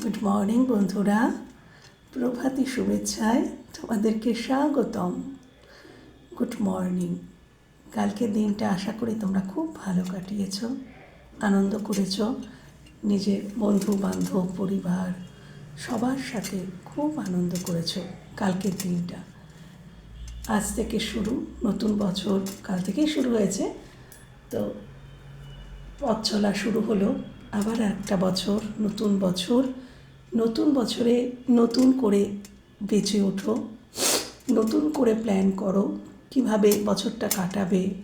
Good morning বন্ধুরা। প্রভাতী শুভেচ্ছায় তোমাদেরকে স্বাগতম। গুড মর্নিং কালকে দিনটা আশা করি তোমরা খুব ভালো কাটিয়েছ, আনন্দ করেছ। নিজের বন্ধু বান্ধব পরিবার, সবার সাথে খুব আনন্দ করেছ কালকের দিনটা। আজ থেকে শুরু, নতুন বছর কাল থেকেই শুরু হয়েছে। তো পথ চলা শুরু হলো আবার একটা বছর, নতুন বছর। নতুন বছরে নতুন করে বেঁচে ওঠো। নতুন করে প্ল্যান করো কীভাবে বছরটা কাটাবে,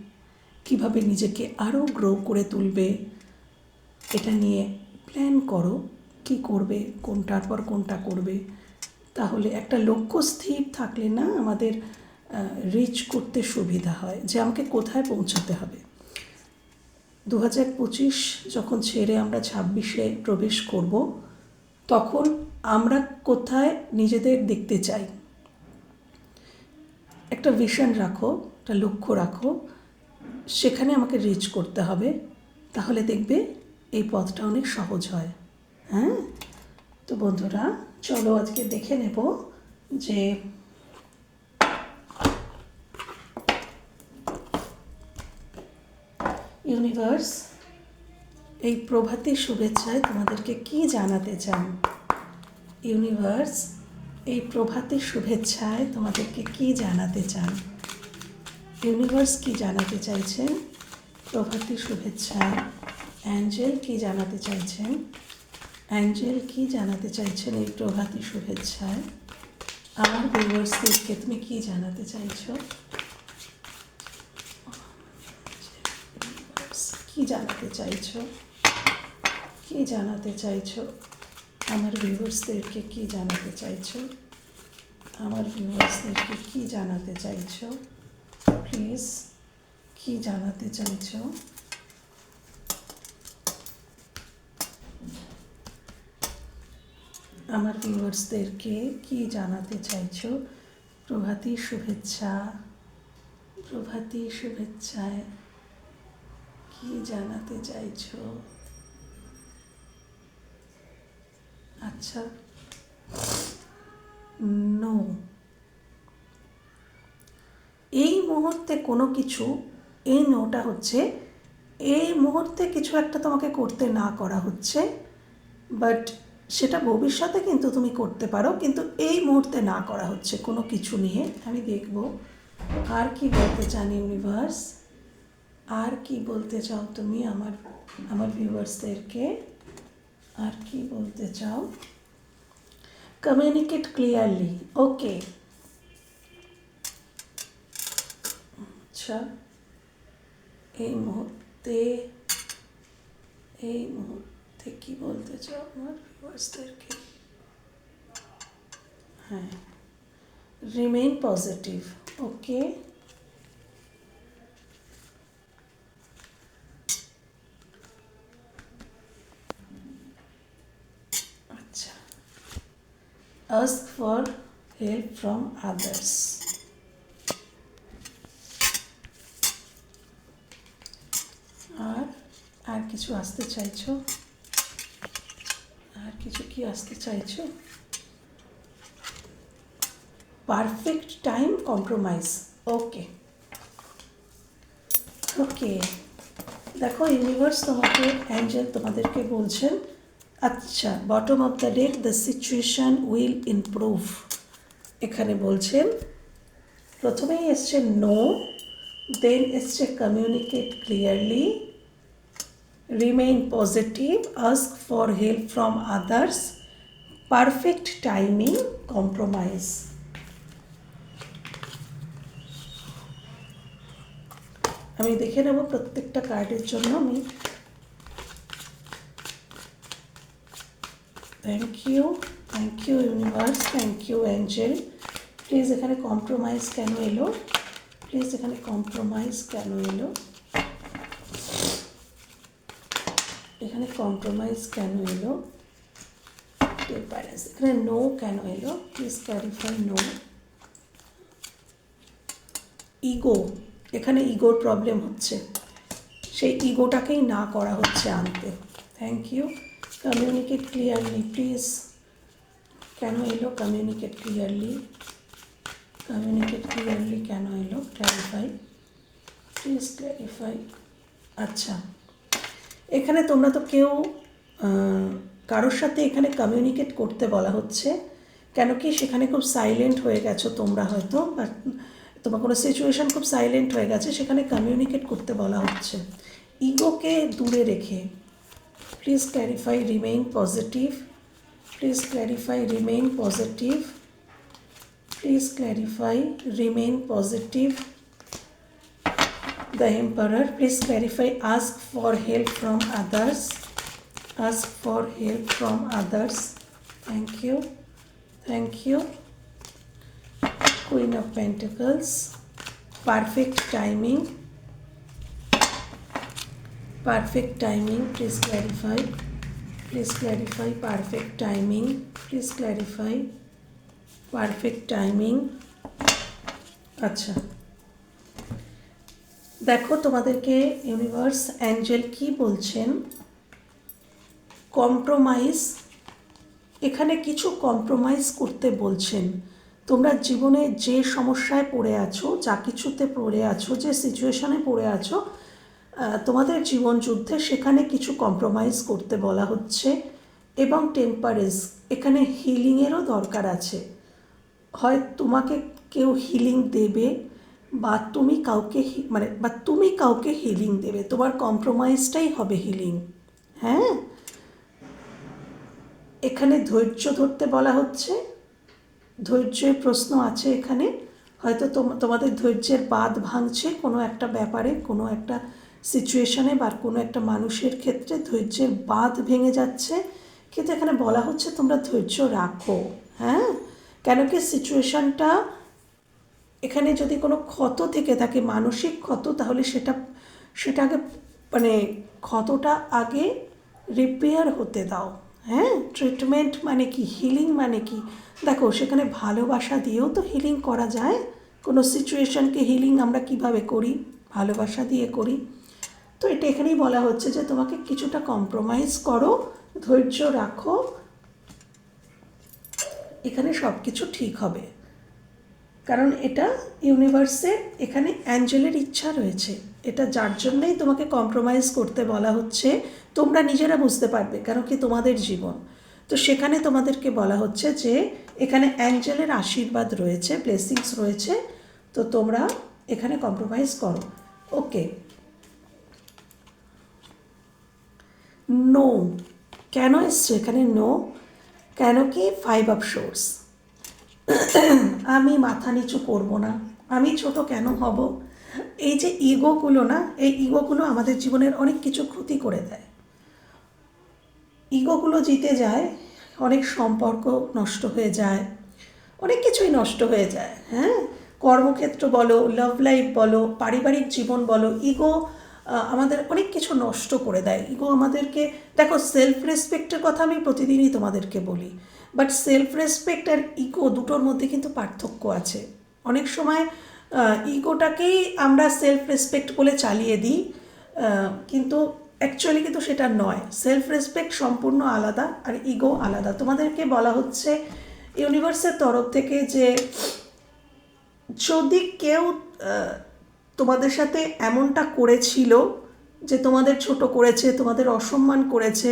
কীভাবে নিজেকে আরও গ্রো করে তুলবে। এটা নিয়ে প্ল্যান করো কি করবে, কোনটার পর কোনটা করবে। তাহলে একটা লক্ষ্য স্থির থাকলে না আমাদের রিচ করতে সুবিধা হয় যে আমাকে কোথায় পৌঁছাতে হবে। দু পঁচিশ যখন ছেড়ে আমরা ছাব্বিশে প্রবেশ করব, তখন আমরা কোথায় নিজেদের দেখতে চাই? একটা ভিশন রাখো, একটা লক্ষ্য রাখো, সেখানে আমাকে রিচ করতে হবে, তাহলে দেখবে এই পথটা অনেক সহজ হয়। হ্যাঁ? তো বন্ধুরা, চলো আজকে দেখে নেব যে ইউনিভার্স, এই প্রভাতী শুভেচ্ছায় তোমাদেরকে কি জানাতে চান? ইউনিভার্স, এই প্রভাতী শুভেচ্ছায় তোমাদেরকে কি জানাতে চান? ইউনিভার্স কি জানাতে চাইছেন? প্রভাতী শুভেচ্ছায়। অ্যাঞ্জেল কি জানাতে চাইছেন? অ্যাঞ্জেল কি জানাতে চাইছেন এই প্রভাতী শুভেচ্ছায়? আমার ভিউয়ার্সদেরকে তুমি কি জানাতে চাইছো কি জানাতে চাইছো? কি জানাতে চাইছো? আমার ভিউয়ার্সদেরকে কি জানাতে চাইছো? আমার ভিউয়ার্সদেরকে কি জানাতে চাইছো? প্লিজ কি জানাতে চাইছো? আমার ভিউয়ার্সদেরকে কি জানাতে চাইছো? প্রভাতী শুভেচ্ছা। প্রভাতী শুভেচ্ছায় কি জানাতে চাইছো? আচ্ছা নো এই মুহূর্তে কোনো কিছু, এই নোটা হচ্ছে, এই মুহূর্তে কিছু একটা তোমাকে করতে না করা হচ্ছে বাট সেটা ভবিষ্যতে কিন্তু তুমি করতে পারো, কিন্তু এই মুহূর্তে না করা হচ্ছে, কোনো কিছু নিয়ে। আমি দেখব, আর কি বলতে চান ইউনিভার্স? আর কি বলতে চাও তুমি আমার আমার ভিউয়ার্সদেরকে আর কি বলতে চাও? কমিউনিকেট ক্লিয়ারলি ওকে আচ্ছা এই মুহূর্তে এই মুহূর্তে কি বলতে চাও আমার ভিউয়ার্সদেরকে হ্যাঁ রিমেইন পজিটিভ ওকে আচ্ছা ask for help from others. আর আর কিছু আসতে চাইছো? আর কিছু কি আসতে চাইছো? Perfect time compromise okay okay দেখো ইউনিভার্স তোমাকে অ্যাঞ্জেল তোমাদেরকে বলছেন। আচ্ছা bottom of the deck the situation will improve এখানে বলছেন, প্রথমেই এসছে নো দেন এসছে communicate clearly remain positive ask for help from others perfect timing compromise আমি দেখে নেব প্রত্যেকটা কার্ডের জন্য, আমি thank you thank you universe thank you angel please এখানে কম্প্রোমাইজ কেন এলো? প্লিজ এখানে কম্প্রোমাইজ কেন এলো? এখানে কম্প্রোমাইজ কেন এলো? ব্যালেন্স এখানে নো কেন এলো? প্লিজ ক্লারিফাই নো ইগো এখানে ইগোর প্রবলেম হচ্ছে। সেই ইগোটাকেই না করা হচ্ছে আনতে। Thank you communicate clearly please কেন এলো কমিউনিকেট ক্লিয়ারলি কমিউনিকেট ক্লিয়ারলি কেন এলো ক্ল্যারিফাই প্লিজ ক্ল্যারিফাই আচ্ছা। এখানে তোমরা তো কেউ কারোর সাথে এখানে কমিউনিকেট করতে বলা হচ্ছে, কেন কি সেখানে খুব সাইলেন্ট হয়ে গেছো তোমরা হয়তো বা তোমার কোনো সিচুয়েশন খুব সাইলেন্ট হয়ে গেছে, সেখানে কমিউনিকেট করতে বলা হচ্ছে। ইগোকে দূরে রেখে Please clarify, remain positive. Please clarify, remain positive. Please clarify, remain positive. The Emperor, please clarify, ask for help from others. Ask for help from others. Thank you. Thank you. Queen of Pentacles. Perfect timing Perfect timing, please clarify. Please clarify perfect timing. Please clarify perfect timing. আচ্ছা দেখো তোমাদেরকে universe Angel কি বলছেন compromise এখানে কিছু compromise করতে বলছেন তোমরা জীবনে যে সমস্যায় পড়ে আছো যা কিছুতে পড়ে আছো যে সিচুয়েশনে পড়ে আছো তোমাদের জীবন যুদ্ধে সেখানে কিছু কম্প্রোমাইজ করতে বলা হচ্ছে এবং টেম্পারেজ এখানে হিলিংয়েরও দরকার আছে। হয় তোমাকে কেউ হিলিং দেবে বা তুমি কাউকে মানে বা তুমি কাউকে হিলিং দেবে, তোমার কম্প্রোমাইজটাই হবে হিলিং হ্যাঁ? এখানে ধৈর্য ধরতে বলা হচ্ছে, ধৈর্যের প্রশ্ন আছে এখানে। হয়তো তোম- তোমাদের ধৈর্যের বাঁধ ভাঙছে কোনো একটা ব্যাপারে, কোনো একটা সিচুয়েশনে বা কোনো একটা মানুষের ক্ষেত্রে ধৈর্যের বাঁধ ভেঙে যাচ্ছে। কিন্তু এখানে বলা হচ্ছে তোমরা ধৈর্য রাখো হ্যাঁ? কেন কি সিচুয়েশনটা এখানে যদি কোনো ক্ষত থেকে থাকে, মানসিক ক্ষত, তাহলে সেটা সেটা আগে মানে ক্ষতটা আগে রিপেয়ার হতে দাও। হ্যাঁ ট্রিটমেন্ট মানে কি? হিলিং মানে কি? দেখো, সেখানে ভালোবাসা দিয়েও তো হিলিং করা যায়। কোনো সিচুয়েশনকে হিলিং আমরা কীভাবে করি? ভালোবাসা দিয়ে করি। তো এটা এখানেই বলা হচ্ছে যে তোমাকে কিছুটা কম্প্রোমাইজ করো, ধৈর্য রাখো। এখানে সব কিছু ঠিক হবে। কারণ এটা ইউনিভার্সের এখানে অ্যাঞ্জেলের ইচ্ছা রয়েছে। এটা যার জন্যই তোমাকে কম্প্রোমাইজ করতে বলা হচ্ছে, তোমরা নিজেরা বুঝতে পারবে কারণ কি তোমাদের জীবন। তো সেখানে তোমাদেরকে বলা হচ্ছে যে, এখানে অ্যাঞ্জেলের আশীর্বাদ রয়েছে ব্লেসিংস রয়েছে, তো তোমরা এখানে কম্প্রোমাইজ করো। ওকে নো কেন এসছে এখানে নো কেন কি ফাইভ অফ শোর্স আমি মাথা নিচু করব না। আমি ছোট কেন হব? এই যে ইগোগুলো না, এই ইগোগুলো আমাদের জীবনের অনেক কিছু ক্ষতি করে দেয়। ইগোগুলো জিতে যায়, অনেক সম্পর্ক নষ্ট হয়ে যায়, অনেক কিছুই নষ্ট হয়ে যায় হ্যাঁ? কর্মক্ষেত্র বলো লাভ লাইফ বলো, পারিবারিক জীবন বলো, ইগো আমাদের অনেক কিছু নষ্ট করে দেয়। ইগো আমাদেরকে, দেখো সেলফ রেসপেক্টের কথা আমি প্রতিদিনই তোমাদেরকে বলি। বাট সেলফ রেসপেক্ট আর ইগো দুটোর মধ্যে কিন্তু পার্থক্য আছে। অনেক সময় ইগোটাকেই আমরা সেলফ রেসপেক্ট বলে চালিয়ে দিই কিন্তু অ্যাকচুয়ালি কিন্তু সেটা নয়। সেলফ রেসপেক্ট সম্পূর্ণ আলাদা আর ইগো আলাদা। তোমাদেরকে বলা হচ্ছে ইউনিভার্সের তরফ থেকে যে যদি কেউ তোমাদের সাথে এমনটা করেছিল যে তোমাদের ছোট করেছে, তোমাদের অসম্মান করেছে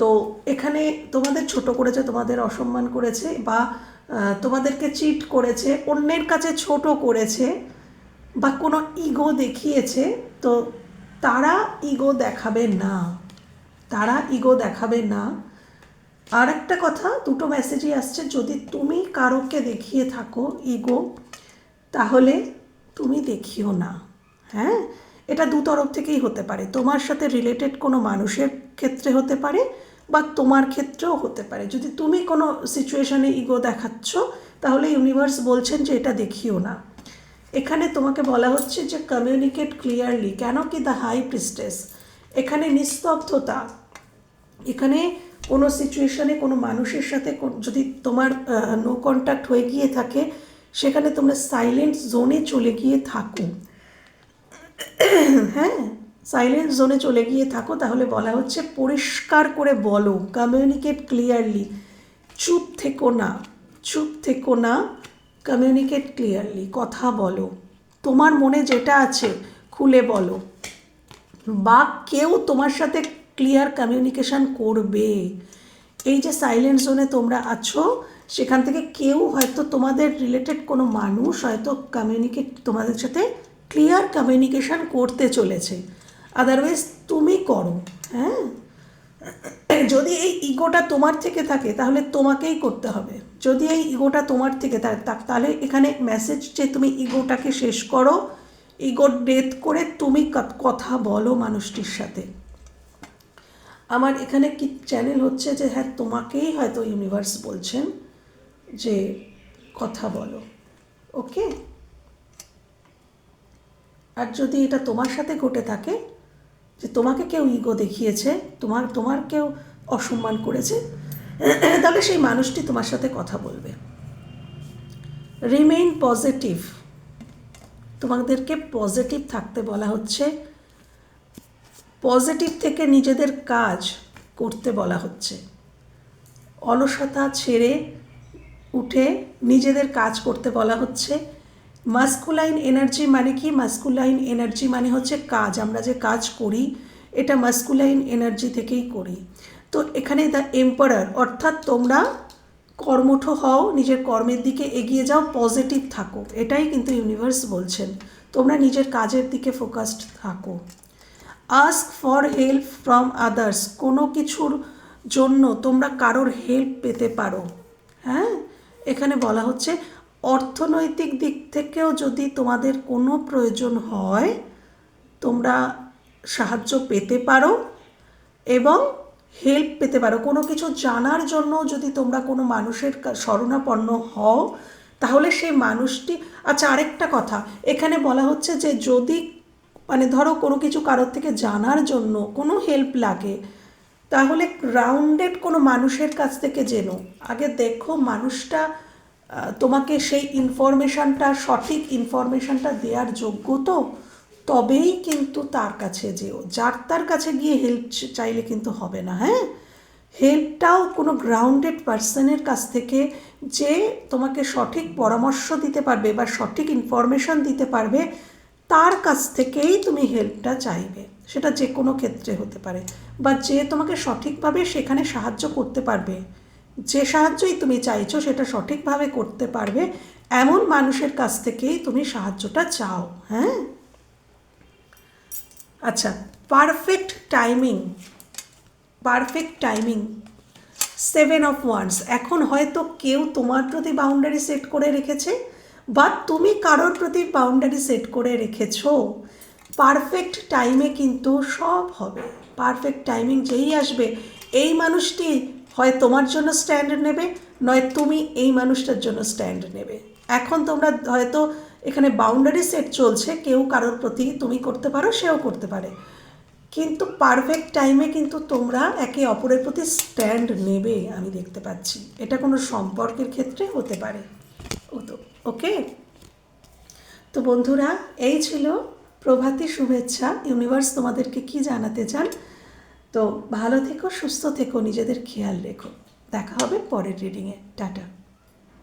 তো এখানে তোমাদের ছোট করেছে, তোমাদের অসম্মান করেছে বা তোমাদেরকে চিট করেছে, অন্যের কাছে ছোট করেছে বা কোনো ইগো দেখিয়েছে, তো তারা ইগো দেখাবে না। তারা ইগো দেখাবে না। আর একটা কথা, দুটো মেসেজই আসছে, যদি তুমি কারোকে দেখিয়ে থাকো ইগো তাহলে তুমি দেখিও না। হ্যাঁ? এটা দু তরফ থেকেই হতে পারে। তোমার সাথে রিলেটেড কোনো মানুষের ক্ষেত্রে হতে পারে বা তোমার ক্ষেত্রেও হতে পারে। যদি তুমি কোনো সিচুয়েশনে ইগো দেখাচ্ছ, তাহলে ইউনিভার্স বলছেন যে এটা দেখিও না। এখানে তোমাকে বলা হচ্ছে যে কমিউনিকেট ক্লিয়ারলি কেন কি দ্য হাই প্রিস্টেস এখানে নিস্তব্ধতা। এখানে কোনো সিচুয়েশনে কোনো মানুষের সাথে যদি তোমার নো কন্ট্যাক্ট হয়ে গিয়ে থাকে সেখানে তোমরা সাইলেন্ট জোনে চলে গিয়ে থাকো। হ্যাঁ? সাইলেন্ট জোনে চলে গিয়ে থাকো, তাহলে বলা হচ্ছে পরিষ্কার করে বলো কমিউনিকেট ক্লিয়ারলি চুপ থেকো না, চুপ থেকো না কমিউনিকেট ক্লিয়ারলি কথা বলো। তোমার মনে যেটা আছে, খুলে বলো। বা কেউ তোমার সাথে ক্লিয়ার কমিউনিকেশন করবে। এই যে সাইলেন্ট জোনে তোমরা আছো সেখান থেকে কেউ হয়তো তোমাদের রিলেটেড কোনো মানুষ হয়তো কমিউনিকেট তোমাদের সাথে ক্লিয়ার কমিউনিকেশন করতে চলেছে। আদারওয়াইজ তুমি করো হ্যাঁ? যদি এই ইগোটা তোমার থেকে থাকে তাহলে তোমাকেই করতে হবে। যদি এই ইগোটা তোমার থেকে থাকে তাহলে এখানে মেসেজ যে তুমি ইগোটাকে শেষ করো ইগো ডেথ করে তুমি কথা বলো মানুষটির সাথে। আমার এখানে কি চ্যানেল হচ্ছে যে হ্যাঁ তোমাকেই হয়তো ইউনিভার্স বলছেন যে কথা বলো, ওকে? আর যদি এটা তোমার সাথে ঘটে থাকে, যে তোমাকে কেউ ইগো দেখিয়েছে, তোমার তোমার কেউ অসম্মান করেছে, তাহলে সেই মানুষটি তোমার সাথে কথা বলবে। রিমেইন পজিটিভ তোমাদেরকে পজিটিভ থাকতে বলা হচ্ছে। পজিটিভ থেকে নিজেদের কাজ করতে বলা হচ্ছে। অলসতা ছেড়ে উঠে নিজেদের কাজ করতে বলা হচ্ছে। মাস্কুলাইন এনার্জি মানে কি? মাস্কুলাইন এনার্জি মানে হচ্ছে কাজ। আমরা যে কাজ করি, এটা মাস্কুলাইন এনার্জি থেকেই করি। তো এখানে দ্য এম্পারার অর্থাৎ তোমরা কর্মঠ হও, নিজের কর্মের দিকে এগিয়ে যাও পজিটিভ থাকো। এটাই কিন্তু ইউনিভার্স বলছেন। তোমরা নিজের কাজের দিকে ফোকাসড থাকো। Ask for help from others কোনো কিছুর জন্য তোমরা কারোর হেল্প পেতে পারো। হ্যাঁ? এখানে বলা হচ্ছে, অর্থনৈতিক দিক থেকেও যদি তোমাদের কোনো প্রয়োজন হয়, তোমরা সাহায্য পেতে পারো এবং হেল্প পেতে পারো। কোনো কিছু জানার জন্য যদি তোমরা কোনো মানুষের শরণাপন্ন হও, তাহলে সেই মানুষটি আচ্ছা আরেকটা কথা, এখানে বলা হচ্ছে যে যদি মানে ধরো কোনো কিছু কারোর থেকে জানার জন্য কোনো হেল্প লাগে তাহলে গ্রাউন্ডেড কোনো মানুষের কাছ থেকে জেনো। আগে দেখো মানুষটা তোমাকে সেই ইনফরমেশানটা সঠিক ইনফরমেশানটা দেওয়ার যোগ্য তো, তবেই কিন্তু তার কাছে যেও। যার তার কাছে গিয়ে হেল্প চাইলে কিন্তু হবে না হ্যাঁ? হেল্পটাও কোনো গ্রাউন্ডেড পার্সনের কাছ থেকে যে তোমাকে সঠিক পরামর্শ দিতে পারবে বা সঠিক ইনফরমেশন দিতে পারবে, তার কাছ থেকেই তুমি হেল্পটা চাইবে। সেটা যে কোনো ক্ষেত্রে হতে পারে। বা যে তোমাকে সঠিকভাবে সেখানে সাহায্য করতে পারবে, যে সাহায্যই তুমি চাইছো সেটা সঠিকভাবে করতে পারবে, এমন মানুষের কাছ থেকেই তুমি সাহায্যটা চাও হ্যাঁ? আচ্ছা perfect timing perfect timing seven of wands এখন হয়তো কেউ তোমার প্রতি বাউন্ডারি সেট করে রেখেছে, বা তুমি কারোর প্রতি বাউন্ডারি সেট করে রেখেছো পারফেক্ট টাইমে কিন্তু সব হবে। পারফেক্ট টাইমিং যেই আসবে, এই মানুষটি হয় তোমার জন্য স্ট্যান্ড নেবে, নয় তুমি এই মানুষটার জন্য স্ট্যান্ড নেবে। এখন তোমরা হয়তো এখানে বাউন্ডারি সেট চলছে, কেউ কারোর প্রতি তুমি করতে পারো, সেও করতে পারে। কিন্তু পারফেক্ট টাইমে কিন্তু তোমরা একে অপরের প্রতি স্ট্যান্ড নেবে, আমি দেখতে পাচ্ছি। এটা কোনো সম্পর্কের ক্ষেত্রে হতে পারে। ও তো ওকে তো বন্ধুরা, এই ছিল প্রভাতী শুভেচ্ছা ইউনিভার্স তোমাদেরকে কি জানাতে চান? তো ভালো থেকো, সুস্থ থেকো, নিজেদের খেয়াল রেখো। দেখা হবে পরের রিডিংয়ে টাটা।